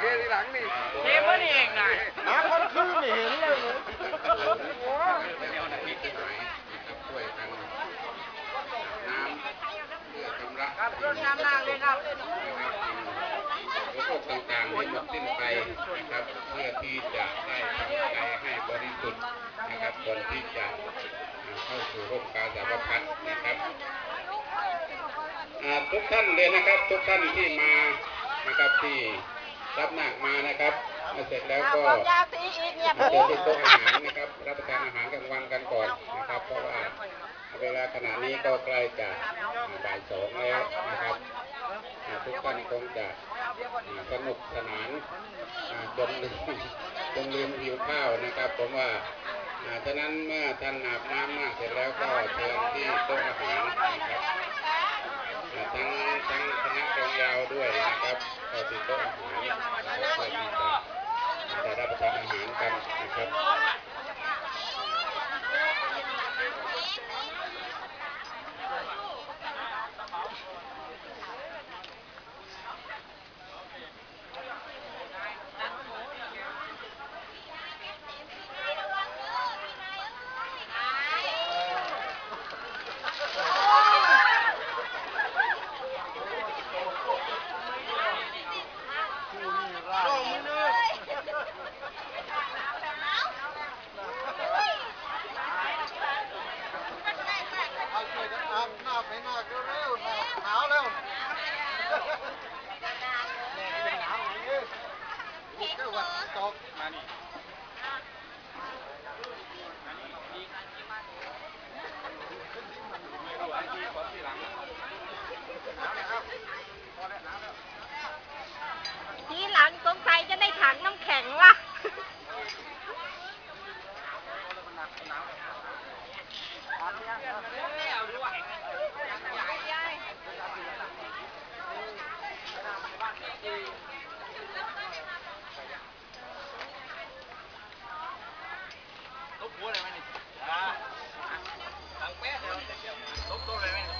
เทที่หลังนี่เทมันเองไงน้ำาคนคืนไม่เห็นเลยโอ้ครับรดน้ำนางเลยครับโรคต่างๆให้หมดสิ้นไปนะครับเพื่อที่จะได้ทำใจให้บริสุทธิ์นะครับคนที่จะเข้าสู่ร่มกาสาวพัดนะครับทุกท่านเลยนะครับ ทุกท่านที่มานะครับที่ รับหนักมานะครับมาเสร็จแล้วก็เจอที่โต๊ะอาหารนะครับ รับประทานอาหารกลางวันกันก่อนนะครับ เพราะว่าเวลาขณะนี้ก็ใกล้จะบ่ายสองแล้วนะครับทุกท่านคงจะสนุกสนานจนลืมจนลืมหิวข้าวนะครับ ผมว่าฉะนั้นเมื่อท่านอาบน้ำมากเสร็จแล้วก็เชิญที่โต๊ะอาหารนะครับทั้งทั้งคณะกองยาวด้วย Pak Tito, Pak Tito, Pak Tito, Pak Tito, Pak Tito, Pak Tito, เลยไหมนี่ตังแป๊ดเลยตบตบเลยไหม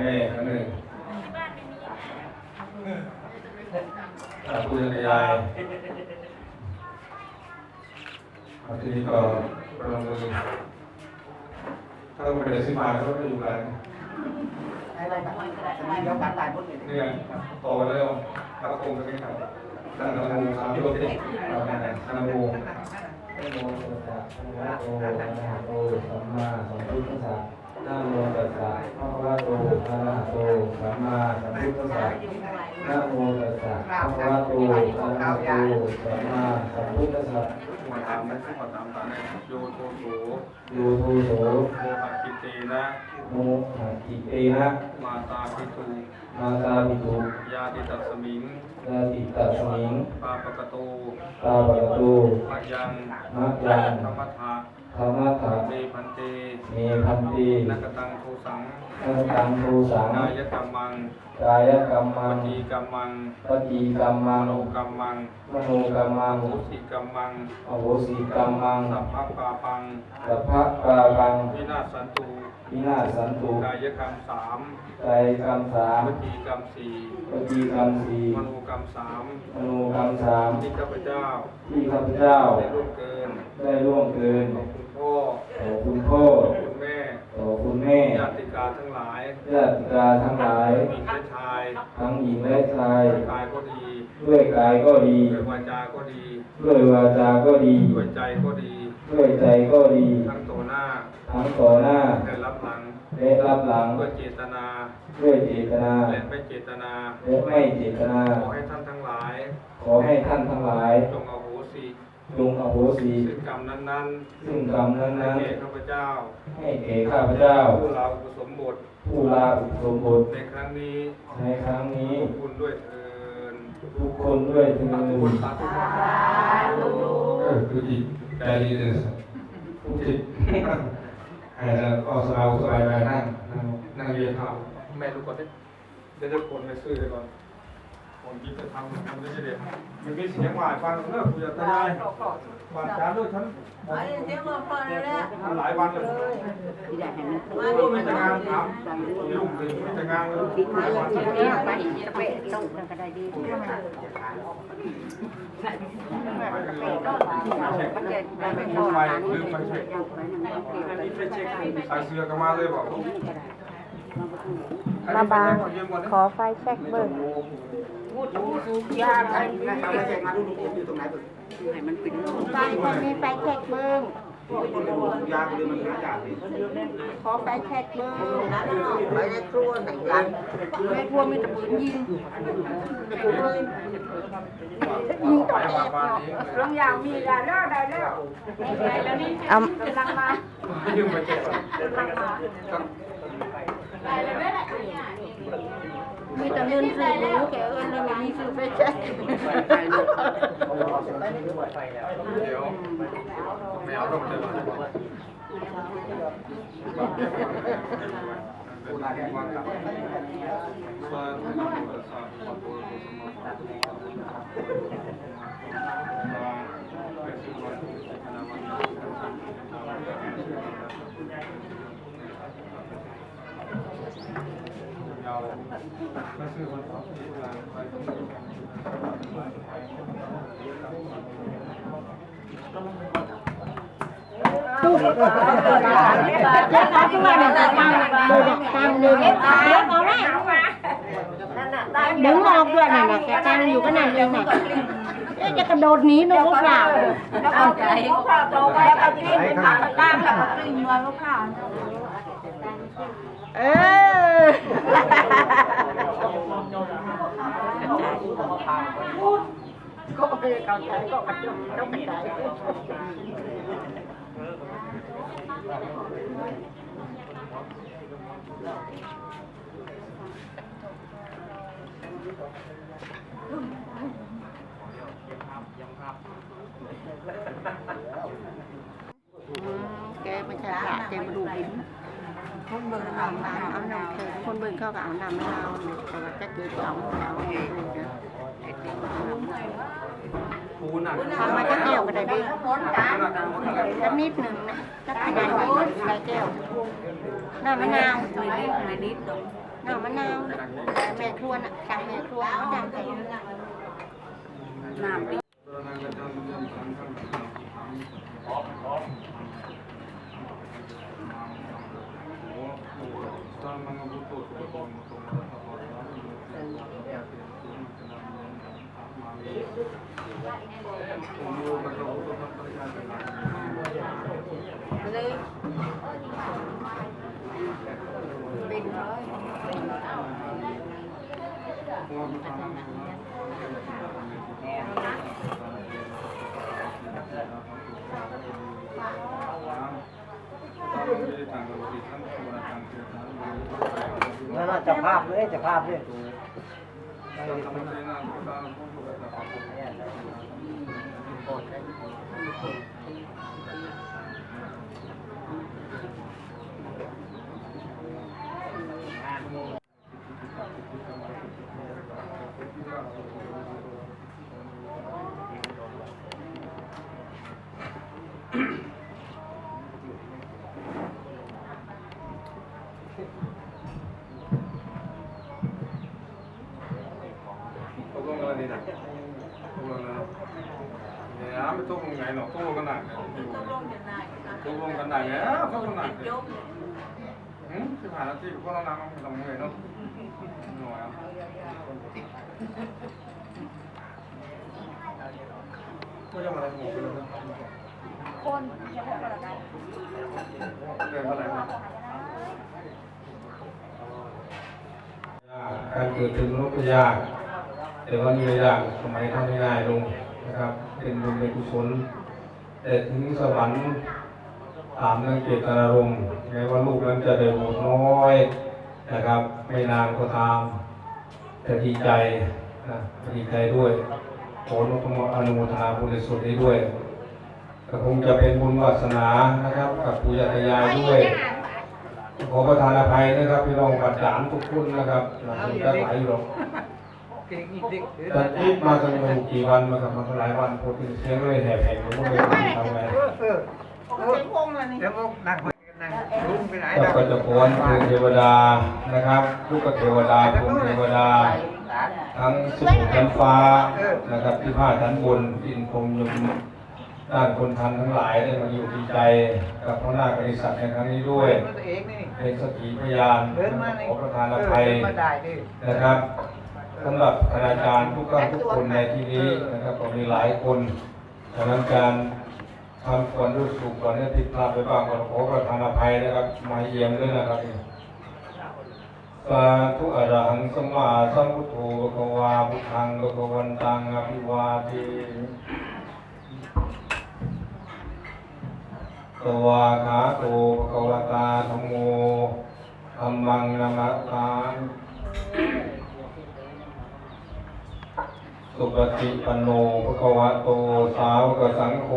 แม่ครั้งหนึ่งกราบคุณยายเอาทีนี้ก็ประลงมือถ้าต้องไปเดินขึ้นมาก็จะอยู่กันเนี่ยต่อกันเลยครับคงจะไม่ขาดตั้งแต่โมสามโยติเราแน่ๆตั้งแต่โมนะโมตัสสะภะคะวะโตอะระหะโตสัมมาสัมพุทธัสสะ นะโมตัสสะภะคะวะโตอะระหะโตสัมมาสัมพุทธัสสะนะโมตัสสะภะคะวะโตอะระหะโตสัมมาสัมพุทธัสสะมาตามนะมาตามตามนะโยโทโสโยโทโสโมหะกิเตนะโมหะกิเตนะมาตาพิตุมาตาปิตุยาติตัสมิงยาติตัสมิงปาปะกะโตตาปะกะตูมะยังมะยังธรรมทา ธรรมะถาเมพันเตเมพันตินักตังโทสังนักตังทูสังนายกรรมังกายกรรมัปงฏิกรรมังปฏิกรรมัมงโนกรรมังมโนกรรมังโหสิกรรมังอโหสิกรรมังสัพพะปาปังสัพพะปาปังวินาศสันตุวินาศสันตุกายกรรมสามกายกรรมสามวิจีกรรมสี่ปฏิกรรมสี่มโนกรรมสามมโนกรรมสามที่ข้าพเจ้าที่ข้าพเจ้าได้ร่วมเกินได้ล่วงเกินของคุณ พ่อต่อคุณพ่อคุณแม่ต่อคุณแม่ญาติกาทั้งหลายญาติกาทั้งหลายหญิงและชายทั้งหญิงและชายกายก็ดีด้วยกายก็ดีด้วยวาจาก็ดีด้วยวาจาก็ดีด้วยใจก็ดีด้วยใจก็ดีทั้งต่อหน้าทั้งต่อหน้าและรับหลังและรับหลังด้วยเจตนาด้วยเจตนาและไม่เจตนาและไม่เจตนาขอให้ท่านทั้งหลาย ขอให้ท่านทั้งหลายจงอโหสิ จงอโหสิซึ่งกรรมนั้นซึ่งกรรมนั้ๆให้นแก่ข้าพเจ้าๆให้แก่ข้าพเจ้า ผู้เราอุปสมบท ผู้ลาอุปสมบท ในครั้งนี้ ในครั้งนี้ขอบคุณด้วยเถินทุกคนด้วยเถิสาธุดสาธุเออคือดีใจดีเลยทุกทีให้เราก็สบายสบายไปนั่งนั่งนั่งเรียนข่าวแม่ลูกก่อนดิเดี๋ยวจะกดไปซื้อเลยก่อน คนที่จะทำทำได้เด็ดมันมีเสียงหวานฟังเลิกกูจะตายบาดจานด้วยฉันมันหลายวันเลยมาดูมีแต่งานถามลุงเลยมีแต่งานเลยหลายวันเลยไปลืมไปเช็คใส่เสื้อกันมาเลยบอกมาบางขอไฟแช็กเบิร์ พูดถึงยาอะไปคนมีไฟแช็กเบิ้งขอไฟแช็กเบิ้งไปในครัวไหนกันในครัวมีแต่ปืนยิงยิงต่อแอบเนาะลงยาวมีได้แล้วได้แล้วเอากำลังมาลืมไปเช็คมีแต่เงินซื้อรู้แกเอิญเลยไม่มีซื้อไฟแช็กเดี๋ยวไม่เอาต้องเจอเราไม่ซื้อคนของที่ร้านไป ดึงออกด้วยน่ะนะแกตั้งอยู่ก็นั่นเลยน่ะเอ๊ะจะกระโดดหนีนกเปล่าแล้วเอาใจเขาพาโตไปแล้วเอาที่มันทำตามแล้วก็ตึงมาเขาพา เออก็คือเขาใช้ก็กระจุกต้องกระจายแกไม่ใช่พระแกมาดูบิน คนเบิ่งเอาน้ำเอาน้ำแข็งคนเบิ่งเขาก็เอาน้ำไม่เอาเนี่ยแต่ว่าจะเกิดเอาไม่เอาดูนะทำมาจะแก้วก็ได้ดิสักนิดหนึ่งนะสักขนาดไหนได้แก้วน้ำมะนาวไม่นิดหนึ่งน้ำมะนาวแม่ครัวน่ะสั่งแม่ครัวเอาน้ำใส่น้ำ マのごとを届けに求められ น่ะจะภาพเลยจะภาพเลย ตกลงกันแล้วนี่นะตกลงแล้วเนาะเนี่ยไม่ตกลงไงเนาะตกลงกันหนักเนี่ย ตกลงกันหนักเนี่ยตกลงหนักหืมสิบห้านาทีพวกเรานั่งมันต้องเหนื่อยเนาะหน่อยอะก็ยังอะไรหมดเลยนะคนจะพบกันได้เดินเท่าไหร่นะการเกิดถึงโลกยากแต่ว่ามียากสมัยทำง่ายๆลงนะครับ เป็นบุญเป็นกุศลแต่ถึงสวรรค์ ตามเรื่องเจตนารมณ์แม้ว่าลูกนั้นจะได้บุญน้อยนะครับ ไม่นานก็ตามแต่ดีใจนะดีใจด้วยขออนุโมทนาบุญส่วนนี้ด้วยก็คงจะเป็นบุญวาสนานะครับ กับปุญญาตยายด้วย ขอประทานอภัยนะครับพี่น้องปัจจานทุกคนนะครับหลังจากหลายอยู่หรอกแต่ที่มากันมากี่วันมากันมาหลายวันพอถึงเสียงเลยแหบแหบผมก็ไม่รู้ทำไง เดี๋ยวก็นั่งคุยกันนั่งลุงไปไหนแล้วก็จะพรคือเทวดานะครับลูกเทวดาภูมิเทวดา ทั้งสุขชั้นฟ้านะครับที่ผ้าชั้นบนดินพรมยมด้านคนทันทั้งหลายได้มาอยู่ดีใจกับพระนาคบริษัทในครั้งนี้ด้วยเองนี่เป็นสกีพยานเดินมาในขอประทานอภัยเดินมาได้ดินะครับสำหรับคณาจารย์ทุกท่านทุกคนในที่นี้นะครับก็มีหลายคนดังนั้นการ ทำควรรู้สึกควรเนี่ยผิดพลาดไปบ้างก็ขอประทานอภัยนะครับมาเยี่ยมด้วยนะครับสาธุอรหังสมมาสัมพุทโธภควาพุทธังภควันตังอภิวาเทสวากขาโตภควตาธมโมธัมมังนามัสสาสุปฏิปันโนภะควะโตสาวกสังโฆ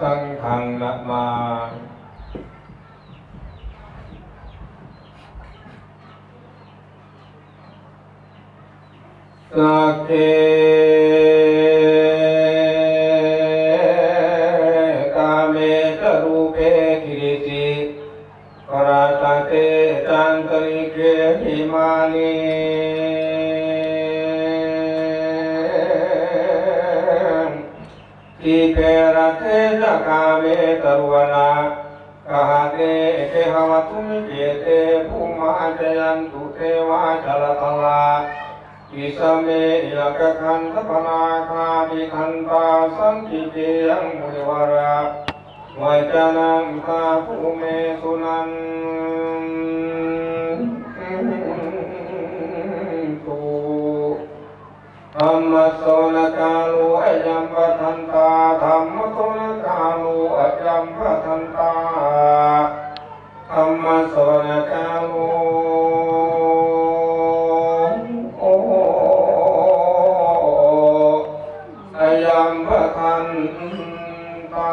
สังฆังนะมาสักเกกาเมตรูเปกิริติกราตเตจันตริเกหิมานี ทีเพระเทจกาเมตรวนากหาเตเกหวตุมิเกเตภูมาจยันตุเทวาจลตลาอิสเมยกขันตปนาคามิขันตาสังกิเตยังมุนิวาระวัจนังคาภูเมสุนัน รรมโสนกาลุอายัมปะทันตาธรรมโสนกาลุอายัมปะทันตาธรรมโสนกาลุโออายัมปะทันตา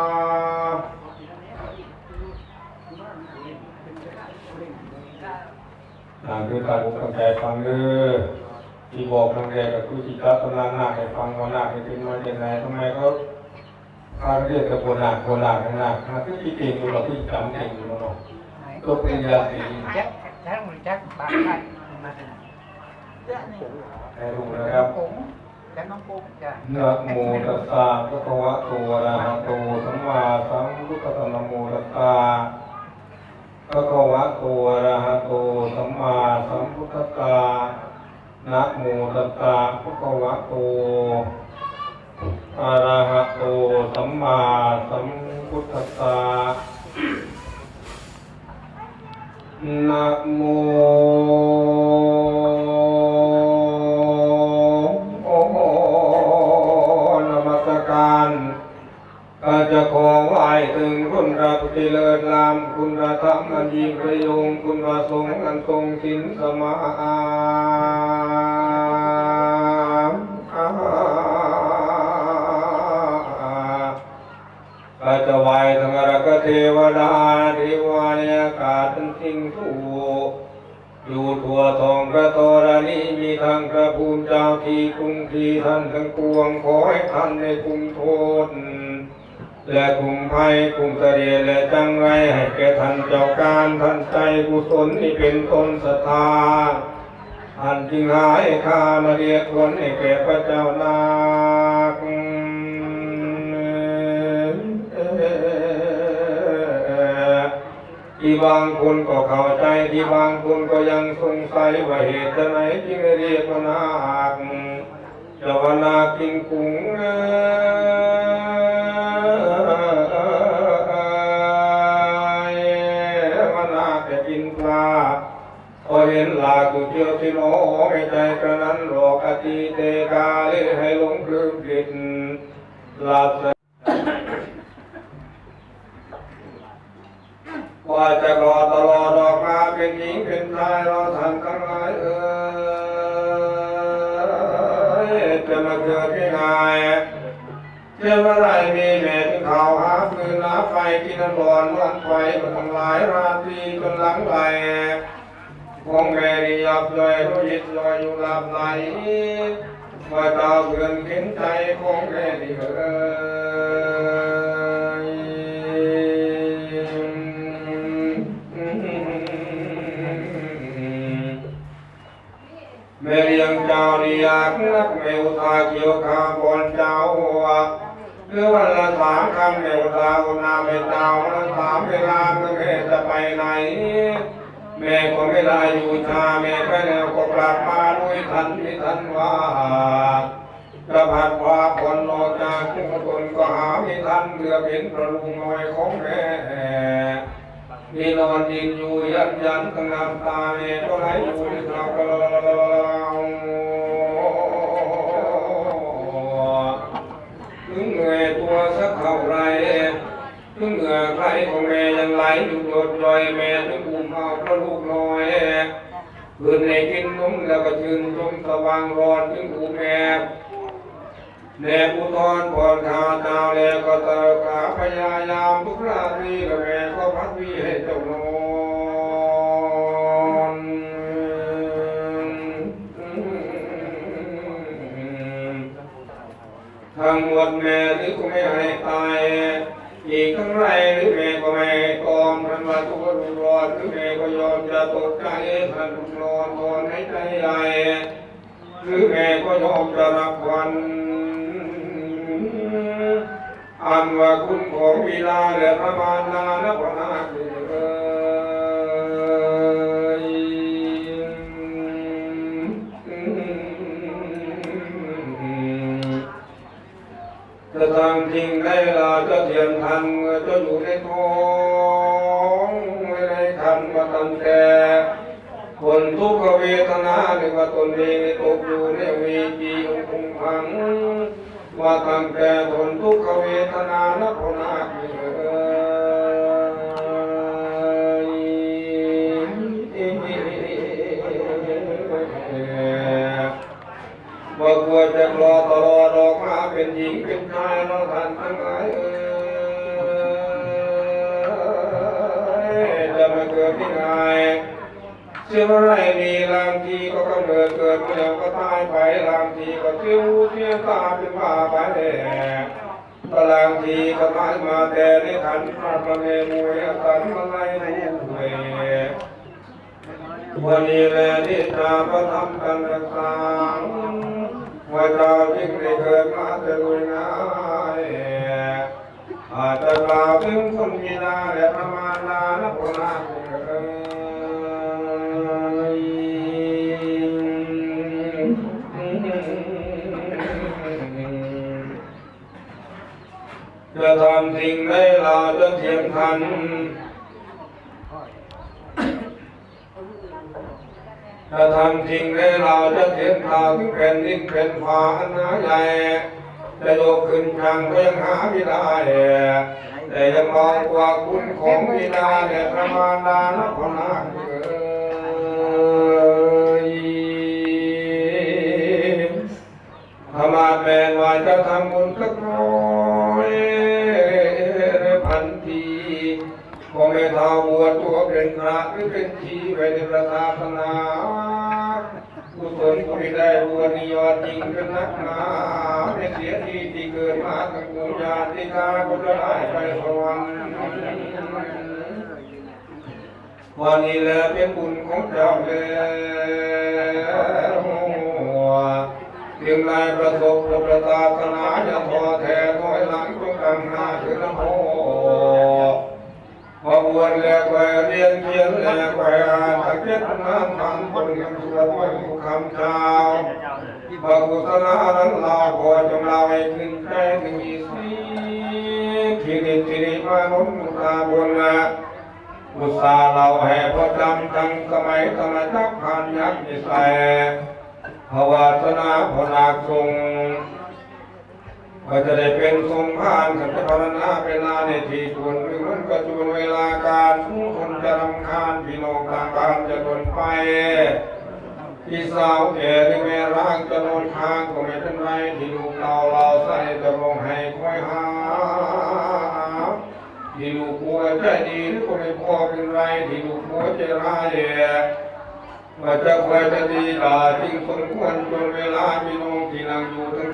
อ่าคือการบุกตั้งใจฟังเด้อ ที่บอกทางแรกก็คือจิตตะกำลังหน้าให้ฟังว่าหน้าให้เป็นมาจากไหนทำไมเขาเขาเรียกกับโบราณโบราณหน้าหน้าคือที่เก่งอยู่เราคือจำเก่งอยู่เนาตัวปริญญาตรีแจ็คแจ็คแจ็คปากไข่มาให้รู้นะครับแจ็คน้องปุ๊กจ้ะโมตัสสะภะคะวะโตอะระหะโตสัมมาสัมพุทธัสสะนะโมตัสสะภะคะวะโตอะระหะโตสัมมาสัมพุทธัสสะ นะโมตัสสะภะคะวะโตอะระหะโตสัมมาสัมพุทธัสสะนะโมนมัสการก็จะขอไหว้ถึงคุณพระพุทธเลิศลามคุณพระธรรมอันยิ่งประโยงคุณพระสงฆ์อันทรงสินสมา ที่กรุงที่ท่านทั้งปวงขอให้ท่านในคุมโทษ และคุมภัยคุมเสรียและจังไรให้แก่ท่านเจ้าการท่านใจกุศลนี่เป็นต้นศรัทธาท่านจึงหายข้ามาเรียกคนให้แก่พระเจ้านาคที่บางคนก็เข้าใจที่บางคนก็ยังสงสัยว่าเหตุไหนจึงได้เรียกว่านา วนาคกิงกุ้งเอ่ยว่านาคจะกินปลาพอเห็นลากุเจียวที่โนไม่ใจกระนั้นหลอกอติเตกาเลให้หลงคลืมผิดลาส เจ้าเมื่อไรมีแม่ถึงเขาหาฟืนหาไฟกินน้ำร้อนนอนไฟทั้งหลายราตรีจนหลังไหลคงแม่ดียับย่อยรู้ยิดลอยอยู่หลับไหลว่าเจ้าเพื่อนเข็นใจคงแม่ดีเอ่ยแม่เลี้ยงเจ้านี่อยกนักแมวตาเกี่ยวข้าบนเจ้าห รือวันละสามคำแมวตาอุณาไม่เจ้าวันละสามเวลาแม่จะไปไหน แม่ก็ไม่ได้อยู่ชาแม่ไปแล้วก็กลับมาด้วยทันที่ทันว่ากระพัดว่าผลออกจากทุกคนก็หาไม่ทันเหลือเห็นประลุงน้อยของแม่มีนอนยินอยู่ยันยันตั้งน้ำตาแม่ก็ไหลอยู่ในตา ถึงเหงื่อใครของแม่ยังไหลอยู่หยดย่อยแม่ถึงอุ้มเอาพระลูกน้อยคืนในกินนุ่มแล้วก็ชื่นชมสว่างร้อนถึงอุ้มแม่แน่อุทธรผ่อนขาดาวแล้วก็ตะขาพยายามทุกราตรีและแม่ก็พัดวีให้เจ้านอนทั้งหมดแม่หรือก็ไม่ให้ตาย อีกทั้งไรหรือแม่ก็ไม่ตอมทันว่าตัวรุนรอดหรือแม่ก็ยอมจะตกใจทันรุนรอนทอนให้ใจใหญ่หรือแม่ก็ยอมจะรับวันอันว่าคุณของวิลาและพระมารดาและพระนาค จะทำจริงได้ลาจะเทียนทันจะอยู่ในท้องไม่ได้ทันมาตั้งแต่คนทุกขเวทนาในว่าตนเองตกอยู่ในวีจีองคงพังว่าตั้งแต่ทนทุกขเวทนานับพนาเเป็นหญิงเป็นชายน้องท่านทั้งหลายเอ่ยจะมาเกิดที่ไหนเชื่อว่าไรมีลางทีก็กำเนิดเกิดมาแล้วก็ตายไปลางทีก็เชื่อหูเชื่อตาเป็นบ้าไปแน่ก็ลางทีก็ตายมาแต่ในขันพระพระเมมวยขันมาไล่รู้เววันนี้แลที่ตาประทับกันรักษา ว่าเจ้าจึงได้เกิดมาแต่รวยง่ายอาจจะกล่าวถึงคนมีนาและประมาณนาและพนาเอ่ยจะทำสิ่งใดเราจะเทียมทัน จะทำสิ่งใดเราจะเทียมข่าวถึงแผ่นดินเป็นฟ้าอันหนาใหญ่จะยกขึ้นชังก็ยังหาไม่ได้แต่ยังมองกว่าคุณของวิดาและประมาณานักนาเอ่ยธรรมาแปลว่าจะทำบุญสักน้อยพันทีก็ไม่เท่าบวชตัวเป็นพระหรือเป็นชีไว้ในประศาสนากุศลก็ไม่ได้บวชนิยอดจริงเป็นนักหนาไม่เสียทีที่เกิดมาตั้งกุญญาติกาก็จะได้ไปสวรรค์ วันนี้แลเป็นบุญของเจ้าแล้วเพียงไรประสบพระประตาสนาอย่าท้อแท้ถอยหลังจงตั้งหน้าถึงนโพพอบวชแล้วไปเรียนเขียนแล้วไปอ่านตะเกียบน้ำทำคนกันสวดไม่ทุกคำเช้าพระกุศลนั้นเราพอจงเราให้ขึ้นใจถึงอีสีที่ดินที่นี่มานุน อุตสาเราให้พระจำตั้งสมัยสมัยจักผ่านยักษ์นิสัยภาวาสนาพนาคทรงก็จะได้เป็นทรงผ่านขันธภาวนาเวลาในที่ควรหรือมันก็จวนเวลาการผู้คนจะรำคาญพี่น้องทางบ้านจะโดนไปพี่สาวแก่ที่แม่ร่างจะโดนทางก็ไม่เป็นไรที่ลูกเราเราใส่จะลงให้คอยหา ที่ลูกมัวใจดีหรือก็ไม่พอเป็นไรที่ลูกมัวใจร้ายแย่ว่าจะควรจะดีลาจริงสมควรจนเวลาพี่น้องที่นั่งอยู่ทั้ง